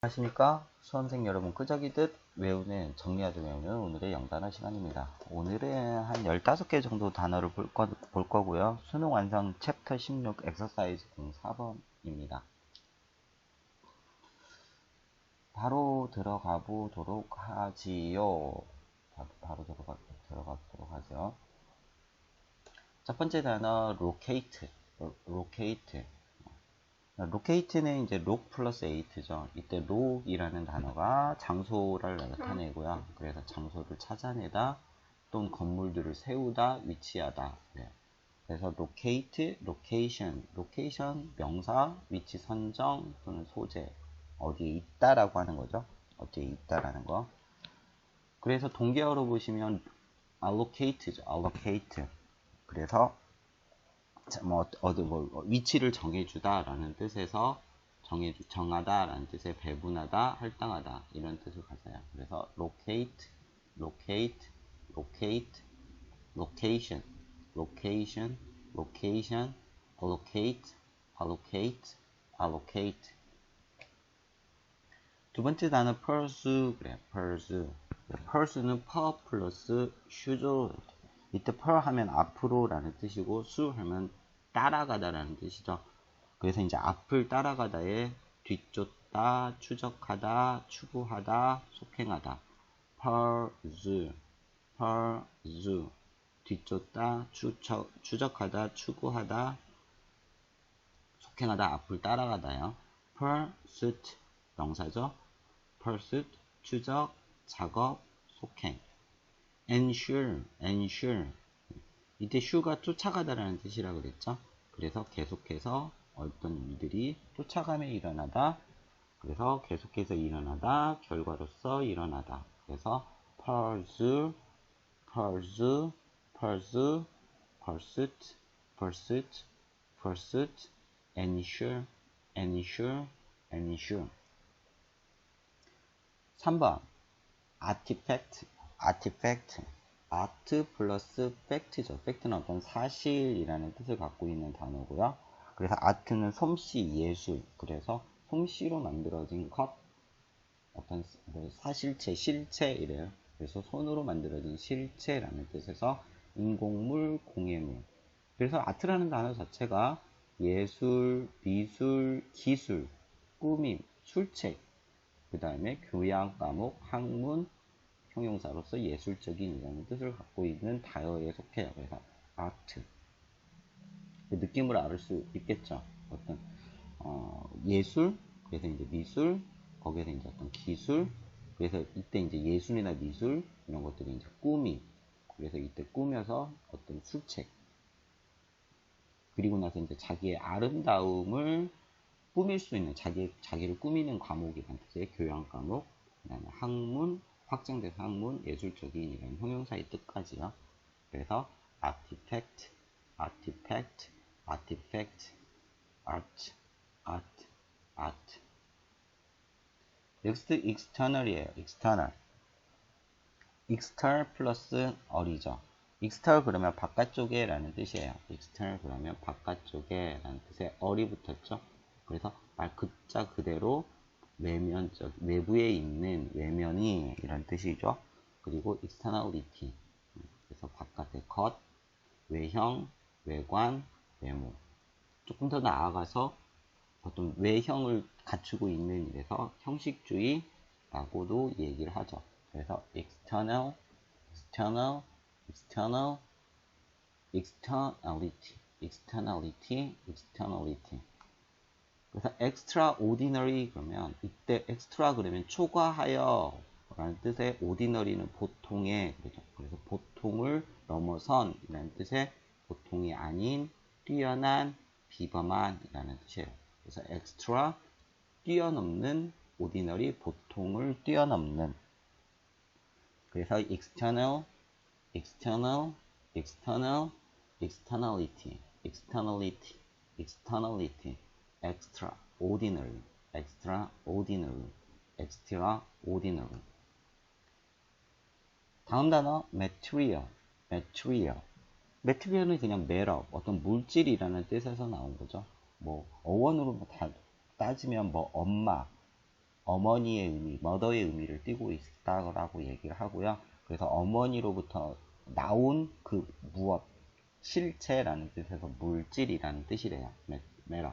안녕하십니까 수험생 여러분 끄적이듯 외우는 정리하듯 외우는 오늘의 영단어 시간입니다. 오늘은 한 15개 정도 단어를 볼, 거, 볼 거고요. 수능 완성 챕터 16 엑서사이즈 04번입니다. 바로 들어가 보도록 하지요. 바로, 들어가, 들어가 보도록 하죠. 첫 번째 단어 locate. locate 로케이트 는 이제 록 플러스 에이트죠. 이때 록이라는 단어가 장소를 나타내고요. 그래서 장소를 찾아내다 또는 건물들을 세우다, 위치하다. 네. 그래서 locate, location, location 명사, 위치 선정 또는 소재 어디에 있다라고 하는 거죠. 어디에 있다라는 거. 그래서 동계어로 보시면 allocate죠. allocate. 그래서 뭐 어디 뭐 위치를 정해주다라는 뜻에서 정해주 정하다라는 뜻의 배분하다, 할당하다 이런 뜻을 가져요. 그래서 locate, locate, locate, location, location, location, allocate, allocate, allocate. 두 번째 단어 pursue 그래, pursue. pursue는 per 플러스 should. 이때 per 하면 앞으로라는 뜻이고 su 하면 따라가다라는 뜻이죠. 그래서 이제 앞을 따라가다에 뒤쫓다, 추적하다, 추구하다, 속행하다. pursue, pursue. 뒤쫓다, 추적, 추적하다, 추구하다, 속행하다, 앞을 따라가다요. pursuit, 명사죠. pursuit, 추적, 작업, 속행. ensure, ensure. 이때 sure가 쫓아가다라는 뜻이라고 그랬죠. 그래서 계속해서 어떤 일들이 쫓아감에 일어나다. 그래서 계속해서 일어나다. 결과로서 일어나다. 그래서 pursue, pursue, pursue, pursuit, pursuit, pursuit, ensure, ensure, ensure. 3번 artifact, artifact. 아트 플러스 팩트죠. 팩트는 어떤 사실이라는 뜻을 갖고 있는 단어고요. 그래서 아트는 솜씨, 예술. 그래서 솜씨로 만들어진 것, 어떤 뭐 사실체, 실체 이래요. 그래서 손으로 만들어진 실체라는 뜻에서 인공물, 공예물. 그래서 아트라는 단어 자체가 예술, 미술, 기술, 꾸밈, 술책, 그 다음에 교양 과목, 학문, 형용사로서 예술적인 이라는 뜻을 갖고 있는 다어에 속해요. 그래서 아트. 그 느낌을 알수 있겠죠. 어떤 어, 예술, 그래서 이제 미술, 거기에서 이제 어떤 기술, 그래서 이때 이제 예술이나 미술 이런 것들이 이제 꾸미. 그래서 이때 꾸며서 어떤 술책. 그리고 나서 이제 자기의 아름다움을 꾸밀 수 있는 자기 자기를 꾸미는 과목이란 뜻의 교양 과목, 그다음에 학문, 확장된 학문, 예술적인 이런 형용사의 뜻까지요. 그래서 artifact, artifact, artifact, art, art, art. next external이에요. external. external 플러스 어리죠. external 그러면 바깥쪽에 라는 뜻이에요. external 그러면 바깥쪽에 라는 뜻의 어리 붙었죠. 그래서 말 그자 그대로 외면적, 외부에 있는 외면이 이런 뜻이죠. 그리고 externality. 그래서 바깥의 것, 외형, 외관, 외모. 조금 더 나아가서 어떤 외형을 갖추고 있는 이래서 형식주의라고도 얘기를 하죠. 그래서 external, external, external, externality, externality, externality. Extraordinary 그러면 이때 extra 그러면 초과하여 라는 뜻의 ordinary는 보통의 그죠? 그래서 보통을 넘어선 이라는 뜻의 보통이 아닌 뛰어난 비범한 이라는 뜻이에요. 그래서 extra 뛰어넘는 ordinary 보통을 뛰어넘는 그래서 external external external externality externality externality extraordinary, extraordinary, extraordinary. 다음 단어 material, material. material은 그냥 matter, 어떤 물질이라는 뜻에서 나온 거죠. 뭐 어원으로 다 따지면 뭐 엄마, 어머니의 의미, mother의 의미를 띠고 있다라고 얘기를 하고요. 그래서 어머니로부터 나온 그 무엇, 실체라는 뜻에서 물질이라는 뜻이래요. matter.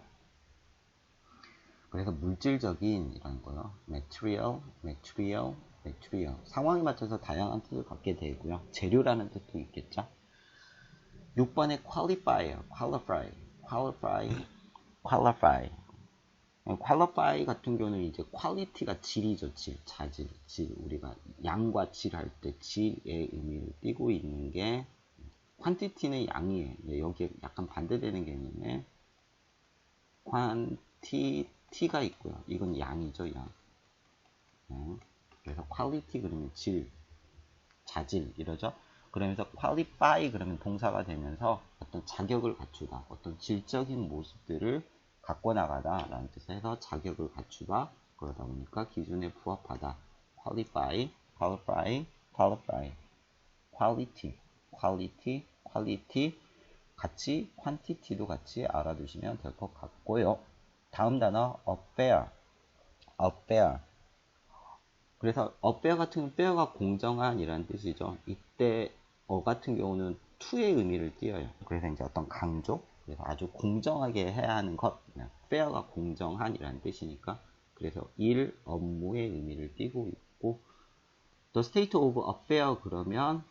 그래서 물질적인 이런 거요. material, material, material. 상황에 맞춰서 다양한 뜻을 갖게 되고요. 재료라는 뜻도 있겠죠. 6번에 qualify, qualify, qualify, qualify. qualify 같은 경우는 이제 퀄리티가 질이죠, 질, 자질, 질. 우리가 양과 질 할 때 질의 의미를 띠고 있는 게 quantity는 양이에요. 여기에 약간 반대되는 개념에 quantity 가 있고요. 이건 양이죠, 양. 양. 그래서 quality 그러면 질, 자질 이러죠. 그러면서 qualify 그러면 동사가 되면서 어떤 자격을 갖추다, 어떤 질적인 모습들을 갖고 나가다 라는 뜻에서 자격을 갖추다 그러다 보니까 기준에 부합하다 qualify, qualify, qualify quality, quality, quality 같이 quantity도 같이 알아두시면 될 것 같고요 다음 단어 affair, affair. 그래서 affair 같은 경우는 fair가 공정한이라는 뜻이죠. 이때 어 같은 경우는 to의 의미를 띄어요. 그래서 이제 어떤 강조? 그래서 아주 공정하게 해야 하는 것, fair가 공정한이라는 뜻이니까 그래서 일, 업무의 의미를 띠고 있고 the state of affair 그러면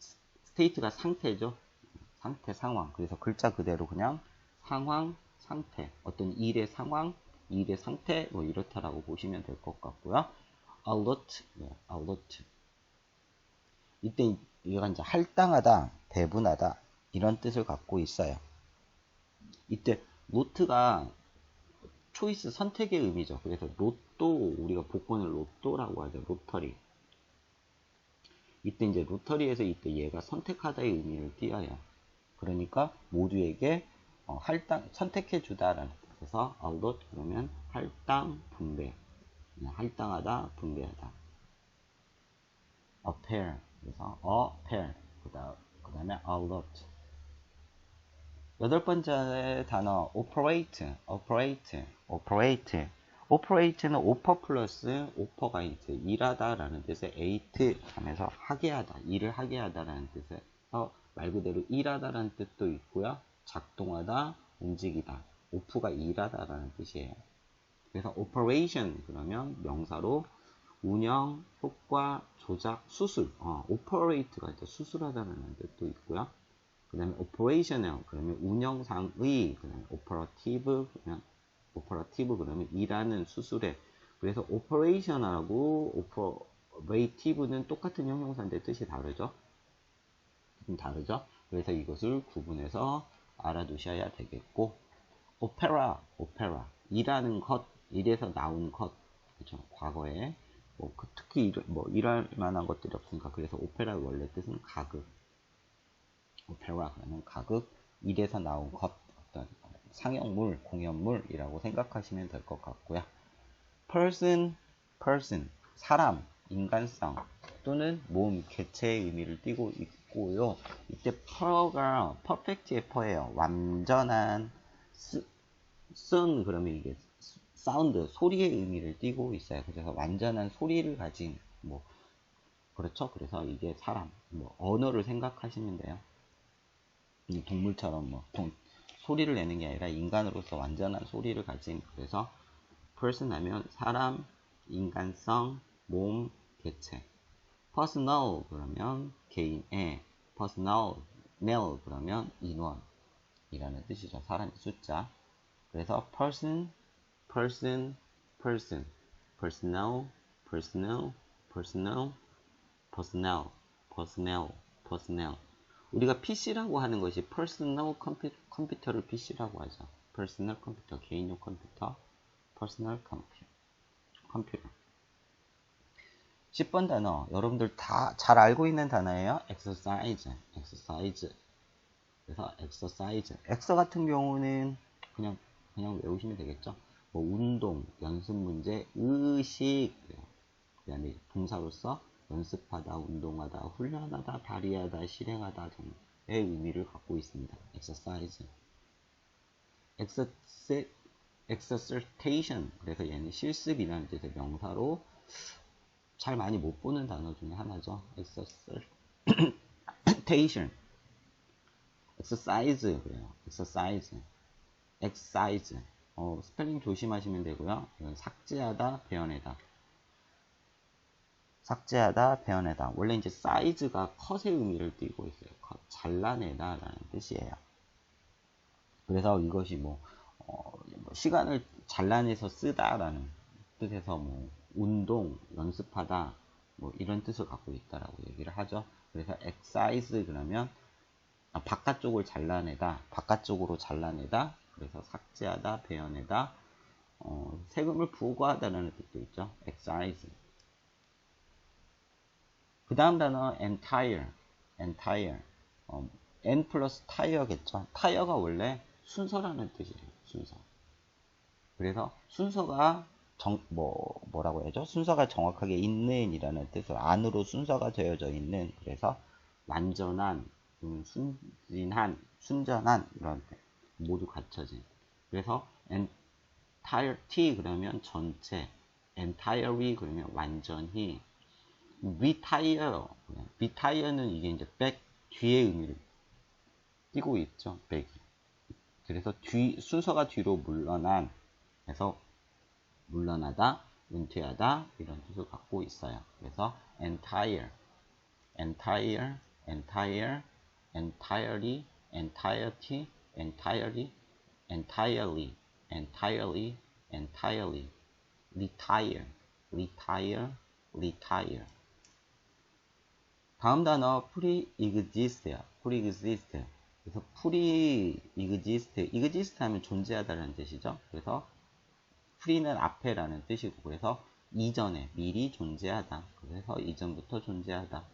state가 상태죠. 상태, 상황. 그래서 글자 그대로 그냥 상황, 상태. 어떤 일의 상황, 일의 상태 뭐 이렇다라고 보시면 될 것 같고요. alert, 네, alert. 이때 이가 이제 할당하다, 배분하다 이런 뜻을 갖고 있어요. 이때 로트가 초이스 선택의 의미죠. 그래서 로또 우리가 복권을 로또라고 하죠. 로터리. 이때 이제 로터리에서 이때 얘가 선택하다의 의미를 띄어요. 그러니까 모두에게 어, 할당 선택해 주다라는 뜻에서 allot 그러면 할당 분배. 할당하다 분배하다. a pair 그래서 a pair 그다음 그다음에 allot 여덟 번째 단어 operate, operate, operate. operate는 오퍼 플러스 오퍼가 이제 일하다 라는 뜻의 eight 하면서 하게 하다, 일을 하게 하다 라는 뜻에서 말 그대로 일하다 라는 뜻도 있고요. 작동하다, 움직이다. 오프가 일하다라는 뜻이에요. 그래서 operation 그러면 명사로 운영, 효과, 조작, 수술. 어, operate가 이제 수술하다라는 뜻도 있고요. 그 다음에 operational 그러면 운영상의 그 다음에 operative 그러면 operative 그러면 일하는 수술에 그래서 operation하고 operative는 똑같은 형용사인데 뜻이 다르죠 좀 다르죠 그래서 이것을 구분해서 알아두셔야 되겠고 opera opera 일하는 것 일에서 나온 것. 그렇죠 과거에 뭐 그 특히 일, 뭐 일할 만한 것들이 없으니까 그래서 오페라의 원래 뜻은 가극. 오페라 그러면 가극 일에서 나온 것 어떤 상영물 공연물이라고 생각하시면 될 것 같고요. person person. 사람 인간성 또는 몸 개체의 의미를 띠고 있 고요. 이때 per가 perfect의 per예요. 완전한 쓴 그러면 이게 사운드 소리의 의미를 띠고 있어요. 그래서 완전한 소리를 가진 뭐 그렇죠. 그래서 이게 사람 뭐 언어를 생각하시면 돼요. 동물처럼 뭐 동, 소리를 내는 게 아니라 인간으로서 완전한 소리를 가진 그래서 person 하면 사람, 인간성, 몸, 개체. Personal 그러면 개인의 personal, male 그러면 인원이라는 뜻이죠. 사람의 숫자. 그래서 person, person, person, personal, personal, personal, personnel, personnel, personnel. 우리가 PC라고 하는 것이 personal 컴퓨터 를 PC라고 하죠. personal 컴퓨터, 개인용 컴퓨터, personal 컴퓨터. 컴퓨터. 10번 단어, 여러분들 다 잘 알고 있는 단어예요. exercise, exercise. 그래서 exercise. 엑서 같은 경우는 그냥, 그냥 외우시면 되겠죠. 뭐, 운동, 연습 문제, 의식, 그 다음에 동사로서 연습하다, 운동하다, 훈련하다, 발휘하다, 실행하다 등의 의미를 갖고 있습니다. exercise. exercise, exercitation 그래서 얘는 실습이라는 뜻의 명사로 잘 많이 못 보는 단어 중에 하나죠. exercitation exercise 그래요. exercise exercise 어, 스펠링 조심하시면 되고요. 삭제하다, 배워내다. 삭제하다, 배워내다. 원래 이제 사이즈가 컷의 의미를 띠고 있어요. 컷, 잘라내다 라는 뜻이에요. 그래서 이것이 뭐, 어, 뭐 시간을 잘라내서 쓰다라는 뜻에서 뭐 운동, 연습하다 뭐 이런 뜻을 갖고 있다라고 얘기를 하죠. 그래서 exercise 그러면 아, 바깥쪽을 잘라내다, 바깥쪽으로 잘라내다, 그래서 삭제하다, 베어내다, 어, 세금을 부과하다라는 뜻도 있죠. exercise. 그 다음 단어 entire, entire. 어, n 플러스 tire겠죠. tire가 원래 순서라는 뜻이에요. 순서. 그래서 순서가 정, 뭐, 뭐라고 해야죠? 순서가 정확하게 있는 이라는 뜻으로 안으로 순서가 되어져 있는 그래서 완전한, 순진한, 순전한 이런 모두 갖춰진. 그래서 entirety 그러면 전체, entirely 그러면 완전히, retire, retire는 이게 이제 back 뒤의 의미를 띄고 있죠. back이. 그래서 뒤 순서가 뒤로 물러난 그래서 물러나다, 은퇴하다 이런 뜻을 갖고 있어요. 그래서 entire, entire, entire, entirely, entirety, entirely, entirely, entirely, entirely, retire, retire, retire. 다음 단어 pre-exist야. pre-exist. 그래서 pre-exist, exist 하면 존재하다라는 뜻이죠. 그래서 pre는 앞에라는 뜻이고 그래서 이전에 미리 존재하다. 그래서 이전부터 존재하다.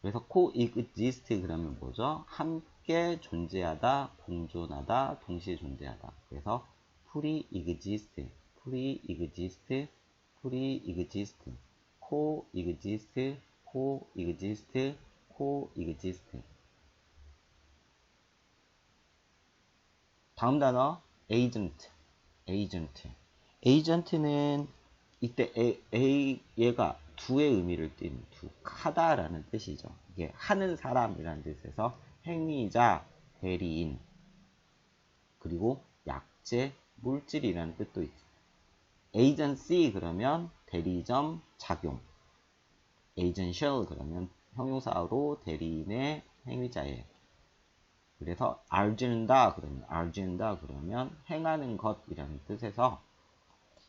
그래서 coexist 그러면 뭐죠? 함께 존재하다, 공존하다, 동시에 존재하다. 그래서 pre-exist, pre-exist, pre-exist, coexist, coexist, coexist. 다음 단어 agent, agent. Agent는 이때 A, 얘가 두의 의미를 띤 두, 하다라는 뜻이죠. 이게 하는 사람이라는 뜻에서 행위자, 대리인, 그리고 약재, 물질이라는 뜻도 있죠. agency 그러면 대리점, 작용. agential 그러면 형용사로 대리인의 행위자예요. 그래서 알진다 그러면 알진다 그러면 행하는 것이라는 뜻에서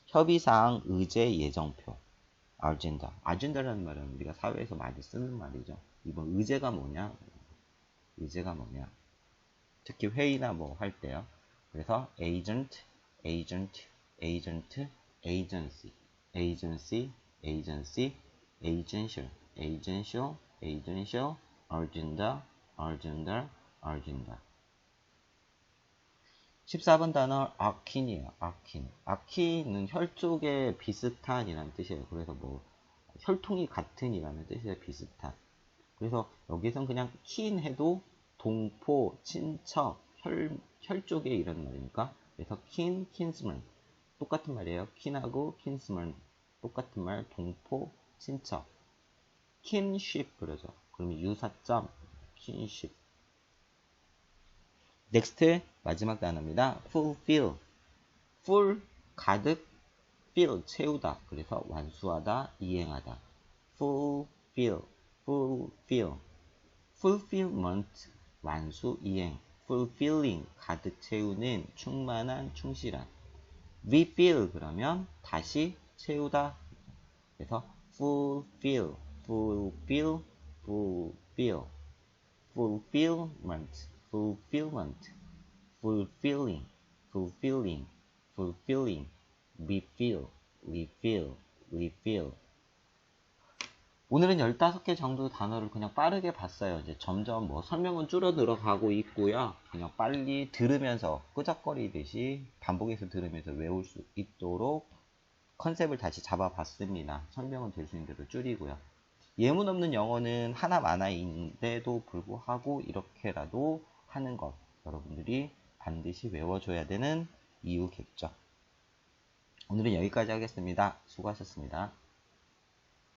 협의사항 의제 예정표 알진다 알진다라는 말은 우리가 사회에서 많이 쓰는 말이죠. 이번 의제가 뭐냐? 의제가 뭐냐? 특히 회의나 뭐 할 때요. 그래서 agent, agent, agent, agency, agency, agency, agential, agential, agential, agenda, agenda, 알긴다. 14번 단어 아킨이에요. 아킨. 아킨은 혈족에 비슷한이라는 뜻이에요. 그래서 뭐 혈통이 같은이라는 뜻이에요. 비슷한. 그래서 여기선 그냥 킨 해도 동포, 친척, 혈, 혈족에 이런 말이니까 그래서 킨, 킨스먼 똑같은 말이에요. 킨하고 킨스먼 똑같은 말 동포, 친척 킨십 그러죠. 그러면 유사점 킨십 넥스트 마지막 단어입니다. fulfill. full 가득 fill 채우다. 그래서 완수하다, 이행하다. fulfill, fulfill. fulfillment 완수, 이행. fulfilling 가득 채우는 충만한, 충실한. refill 그러면 다시 채우다. 그래서 fulfill, fulfill, fulfill, fulfillment. Fulfillment, fulfilling, fulfilling, fulfilling, refill, refill, refill. 오늘은 15개 정도 단어를 그냥 빠르게 봤어요. 이제 점점 뭐 설명은 줄어 들어 가고 있고요. 그냥 빨리 들으면서 끄적거리듯이 반복해서 들으면서 외울 수 있도록 컨셉을 다시 잡아봤습니다. 설명은 될 수 있는 대로 줄이고요. 예문 없는 영어는 하나 많아있는데도 불구하고 이렇게라도 하는 것 여러분들이 반드시 외워줘야 되는 이유겠죠. 오늘은 여기까지 하겠습니다. 수고하셨습니다.